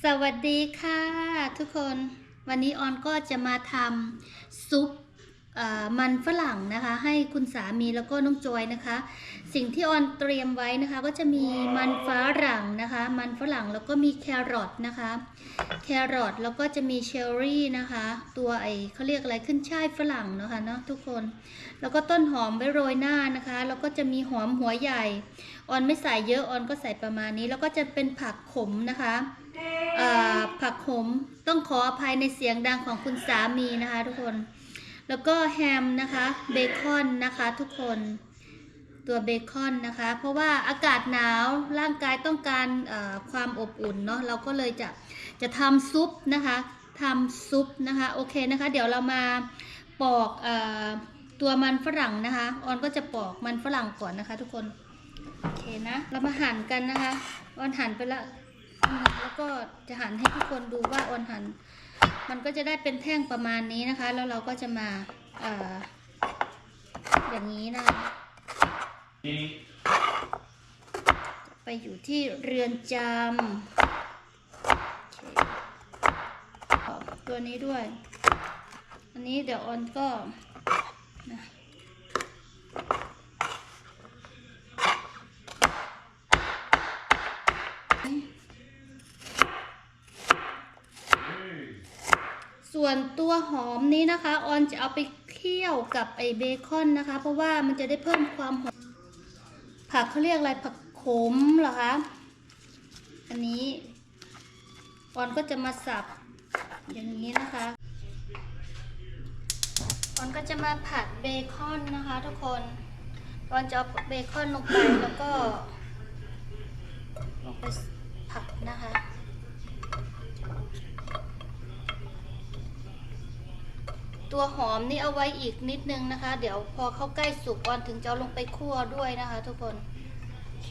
สวัสดีค่ะทุกคน วันนี้ออนก็จะมาทำซุป มันฝรั่งนะคะ ให้คุณสามีแล้วก็น้องจอยนะคะ สิ่งที่ออนเตรียมไว้นะคะ ก็จะมีมันฝรั่งนะคะ มันฝรั่งแล้วก็มีแครอทนะคะ แครอทแล้วก็จะมีเชอร์รี่นะคะ ตัวไอเขาเรียกอะไรขึ้นช่ายฝรั่งเนาะคะเนาะทุกคน แล้วก็ต้นหอมไว้โรยหน้านะคะ แล้วก็จะมีหอมหัวใหญ่ ออนไม่ใส่เยอะออนก็ใส่ประมาณนี้ แล้วก็จะเป็นผักขมนะคะผักขมต้องขออภัยในเสียงดังของคุณสามีนะคะ ทุกคน แล้วก็แฮมนะคะเบคอนนะคะทุกคนตัวเบคอนนะคะ เพราะว่าอากาศหนาวร่างกายต้องการความอบอุ่นเนาะเราก็เลยจะจะทำซุปนะคะทำซุปนะคะโอเคนะคะ เดี๋ยวเรามาปอกอตัวมันฝรั่งนะคะออนก็จะปอกมันฝรั่งก่อนนะคะทุกคนโอเคนะเรามาหั่นกันนะคะออนหั่นไปแล้วแล้วก็จะหั่นให้ทุกคนดูว่าออนหั่น มันก็จะได้เป็นแท่งประมาณนี้นะคะ แล้วเราก็จะมาเอ่ออย่างนี้นะคะไปอยู่ที่เรือนจำตัวนี้ด้วย อันนี้เดี๋ยวออนก็ ส่วนตัวหอมนี้นะคะออนจะเอาไปเคี่ยวกับไอเบคอนนะคะ เพราะว่ามันจะได้เพิ่มความหอมผักเขาเรียกอะไรผักขมเหรอคะอันนี้ออนก็จะมาสับอย่างนี้นะคะออนก็จะมาผัดเบคอนนะคะทุกคนออนจะเอาเบคอนลงไปแล้วก็ลงไปผัดนะคะ ตัวหอมนี่เอาไว้อีกนิดนึงนะคะ เดี๋ยวพอเข้าใกล้สุกออนถึงจะลงไปคั่วด้วยนะคะ ทุกคนค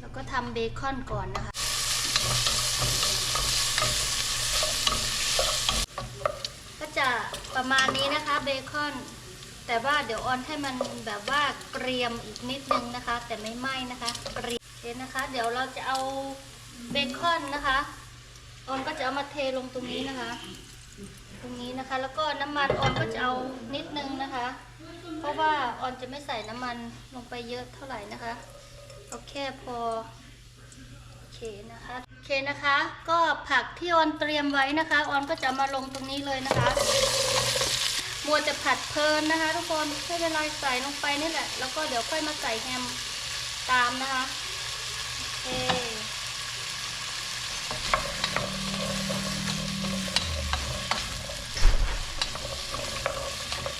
แล้วก็ทำเบคอนก่อนนะคะ ก็จะประมาณนี้นะคะเบคอน แต่ว่าเดี๋ยวออนให้มันแบบว่าเกรียมอีกนิดนึงนะคะ แต่ไม่ไหม้นะคะเกรียมเดี๋ยวนะคะ เดี๋ยวเราจะเอาเบคอนนะคะออนก็จะเอามาเทลงตรงนี้นะคะ ตรงนี้นะคะ แล้วก็น้ำมันออนก็จะเอานิดนึงนะคะ เพราะว่าออนจะไม่ใส่น้ำมันลงไปเยอะเท่าไหร่นะคะเอาแค่พอโอเคนะคะโอเคนะคะ ก็ผักที่ออนเตรียมไว้นะคะ ออนก็จะมาลงตรงนี้เลยนะคะมัวจะผัดเพลินนะคะ ทุกคนไม่เป็นไรใส่ลงไปนี่แหละ แล้วก็เดี๋ยวค่อยมาใส่แฮมตามนะคะโอเค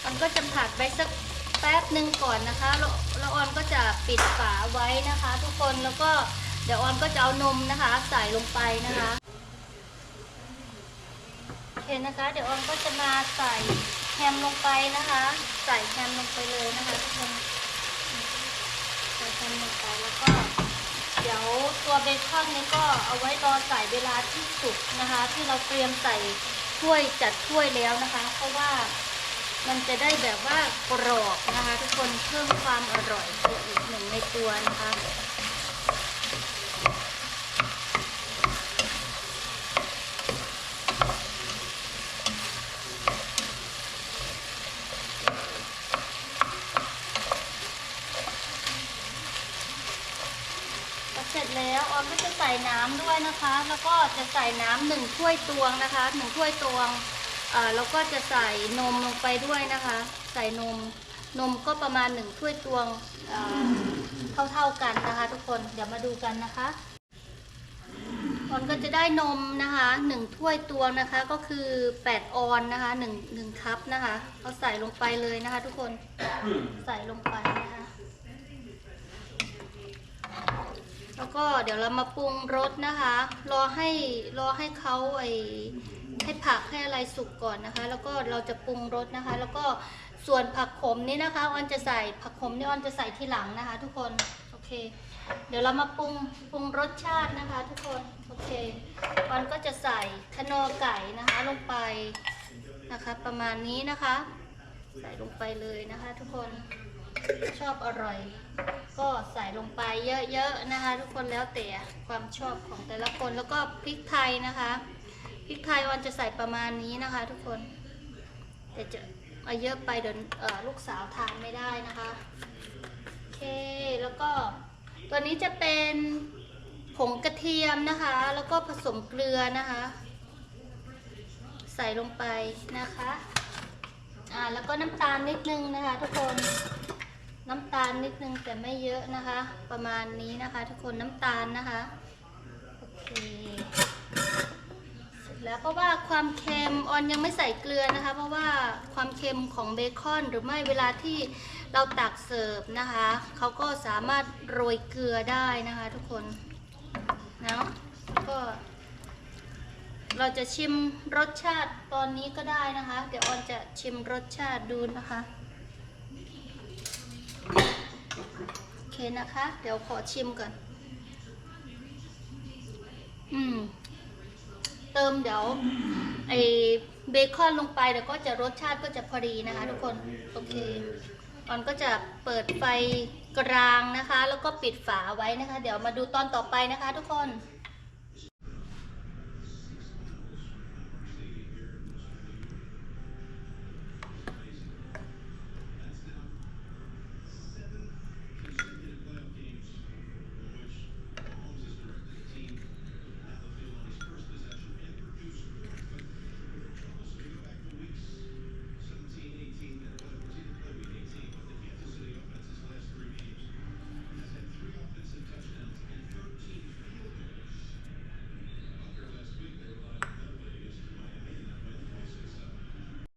ออน ก็จะผัดไว้สักแป๊บหนึ่งก่อนนะคะแล้วแล้วออนก็จะปิดฝาไว้นะคะ ทุกคนแล้วก็เดี๋ยวออนก็จะเอานมนะคะ ใส่ลงไปนะคะโอเคนะคะ เดี๋ยวออนก็จะมาใส่แฮมลงไปนะคะ ใส่แฮมลงไปเลยนะคะทุกคนใส่แฮมลงไปแล้วก็ เดี๋ยวตัวเบคอนนี่ก็เอาไว้รอใส่เวลาที่สุกนะคะ ที่เราเตรียมใส่ถ้วยจัดถ้วยแล้วนะคะ เพราะว่า มันจะได้แบบว่ากรอบนะคะ ทุกคนเพิ่มความอร่อยไปอีกหนึ่งในตัวนะคะเสร็จแล้วออมก็จะใส่น้ำด้วยนะคะ แล้วก็จะใส่น้ำหนึ่งถ้วยตวงนะคะหนึ่งถ้วยตวง แล้วก็จะใส่นมลงไปด้วยนะคะ ใส่นมนมก็ประมาณหนึ่งถ้วยตวงเท่าๆกันนะคะ ทุกคนเดี๋ยวมาดูกันนะคะออนก็จะได้นมนะคะหนึ่งถ้วยตวงนะคะ ก็คือ8ออนนะคะหนึ่งหนึ่งคัพนะคะเอาใส่ลงไปเลยนะคะ ทุกคนใส่ลงไปนะคะแล้วก็เดี๋ยวเรามาปรุงรสนะคะ รอให้รอให้เขาไอ ให้ผักให้อะไรสุกก่อนนะคะ แล้วก็เราจะปรุงรสนะคะ แล้วก็ส่วนผักขมนี่นะคะออนจะใส่ผักขมนี่ออนจะใส่ทีหลังนะคะ ทุกคนโอเค เดี๋ยวเรามาปรุงปรุงรสชาตินะคะ ทุกคนโอเคออนก็จะใส่คนอไก่นะคะลงไปนะคะ ประมาณนี้นะคะ ใส่ลงไปเลยนะคะ ทุกคนชอบอร่อย ก็ใส่ลงไปเยอะๆนะคะ ทุกคนแล้วแต่ความชอบของแต่ละคนแล้วก็พริกไทยนะคะ ริกไทยวันจะใส่ประมาณนี้นะคะทุกคน แต่จะเอาเยอะไปเดี๋ยวลูกสาวทานไม่ได้นะคะ โอเค แล้วก็ตัวนี้จะเป็นผงกระเทียมนะคะ แล้วก็ผสมเกลือนะคะ ใส่ลงไปนะคะอ่าแล้วก็น้ำตาลนิดนึงนะคะทุกคนน้ำตาลนิดนึงแต่ไม่เยอะนะคะ ประมาณนี้นะคะ ทุกคนน้ำตาลนะคะโอเค เพราะว่าความเค็มออนยังไม่ใส่เกลือนะคะ เพราะว่าความเค็มของเบคอนหรือไม่เวลาที่เราตักเสิร์ฟนะคะเขาก็สามารถโรยเกลือได้นะคะ ทุกคนนะก็ เราจะชิมรสชาติตอนนี้ก็ได้นะคะ เดี๋ยวออนจะชิมรสชาติดูนะคะโอเคนะคะ เดี๋ยวขอชิมก่อน อืม เติมเดี๋ยวไอเบคอนลงไปเดี๋ยวก็จะรสชาติก็จะพอดีนะคะทุกคนโอเคออนก็จะเปิดไฟกลางนะคะ แล้วก็ปิดฝาไว้นะคะ เดี๋ยวมาดูตอนต่อไปนะคะ ทุกคน